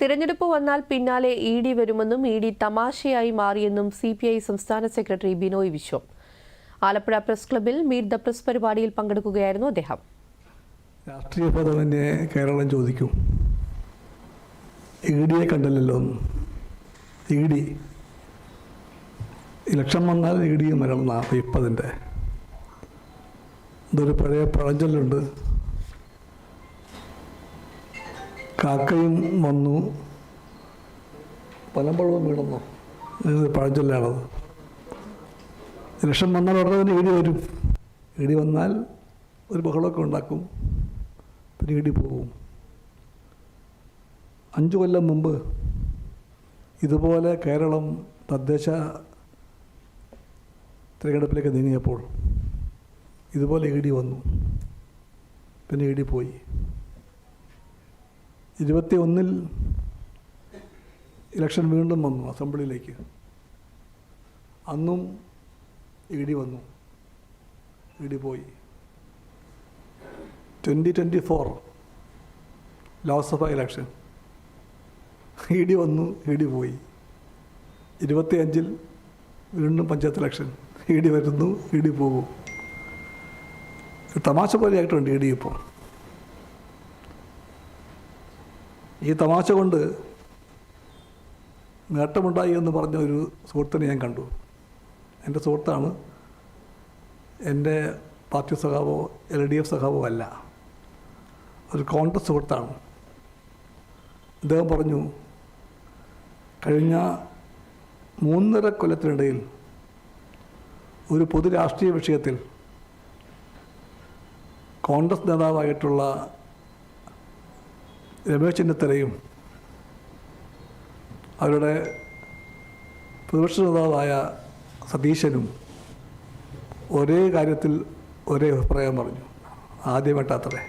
തിരഞ്ഞെടുപ്പ് വന്നാൽ പിന്നാലെ ഇ ഡി വരുമെന്നും ഇ ഡി തമാശയായി മാറിയെന്നും സി പി ഐ സംസ്ഥാന സെക്രട്ടറി ബിനോയ് വിശ്വം. ആലപ്പുഴ പ്രസ് ക്ലബിൽ മീറ്റ് ദ പ്രസ് പരിപാടിയിൽ പങ്കെടുക്കുകയായിരുന്നു അദ്ദേഹം. രാഷ്ട്രീയ പദവിനെ കേരളം ചോദിക്കും. ഇ ഡിയെ കണ്ടല്ലോ ഇ ഡി. ഇലക്ഷൻ വന്നാൽ ഇ ഡിയും വരണം ഇപ്പതിന്റെ. ഇതൊരു പഴയ പഴഞ്ചൊല്ലുണ്ട്. കാക്കയും വന്നു. പലപ്പോഴും വീണെന്നോ? ഇത് പഴഞ്ചൊല്ലാണത് ലക്ഷം വന്നാൽ ഉടനെ തന്നെ ഇടി വരും. ഇടി വന്നാൽ ഒരു ബഹളമൊക്കെ ഉണ്ടാക്കും. പിന്നെ ഇടി പോകും. അഞ്ചു കൊല്ലം മുമ്പ് ഇതുപോലെ കേരളം തദ്ദേശ തിരഞ്ഞെടുപ്പിലേക്ക് നീങ്ങിയപ്പോൾ ഇതുപോലെ ഇടി വന്നു. പിന്നെ ഇടി പോയി. ഇരുപത്തി ഒന്നിൽ ഇലക്ഷൻ വീണ്ടും വന്നു അസംബ്ലിയിലേക്ക്. അന്നും ഇ ഡി വന്നു. ഇ ഡി പോയി. Twenty twenty four Lok Sabha election. E D വന്നു ഇ പോയി പോയി. ഇരുപത്തിയഞ്ചിൽ വീണ്ടും പഞ്ചായത്ത് ഇലക്ഷൻ. ഇ ഡി വരുന്നു ഇ ഡി പോകും. തമാശ പോലെയായിട്ടുണ്ട് ഇടി ഇപ്പോൾ. ഈ തമാശ കൊണ്ട് നേട്ടമുണ്ടായി എന്ന് പറഞ്ഞ ഒരു സുഹൃത്തിനെ ഞാൻ കണ്ടു. എന്റെ സുഹൃത്താണ്. എന്റെ പാർട്ടി സഖാവോ എൽ ഡി എഫ് സഖാവോ അല്ല. ഒരു കോൺഗ്രസ് സുഹൃത്താണ്. അദ്ദേഹം പറഞ്ഞു കഴിഞ്ഞ മൂന്നര കൊല്ലത്തിനിടയിൽ ഒരു പൊതു രാഷ്ട്രീയ വിഷയത്തിൽ കോൺഗ്രസ് നേതാവായിട്ടുള്ള രമേശ് ചെന്നിത്തലയും അവരുടെ പ്രതിപക്ഷ നേതാവായ സതീശനും ഒരേ കാര്യത്തിൽ ഒരേ അഭിപ്രായം പറഞ്ഞു. ആദ്യമായിട്ടാത്രേ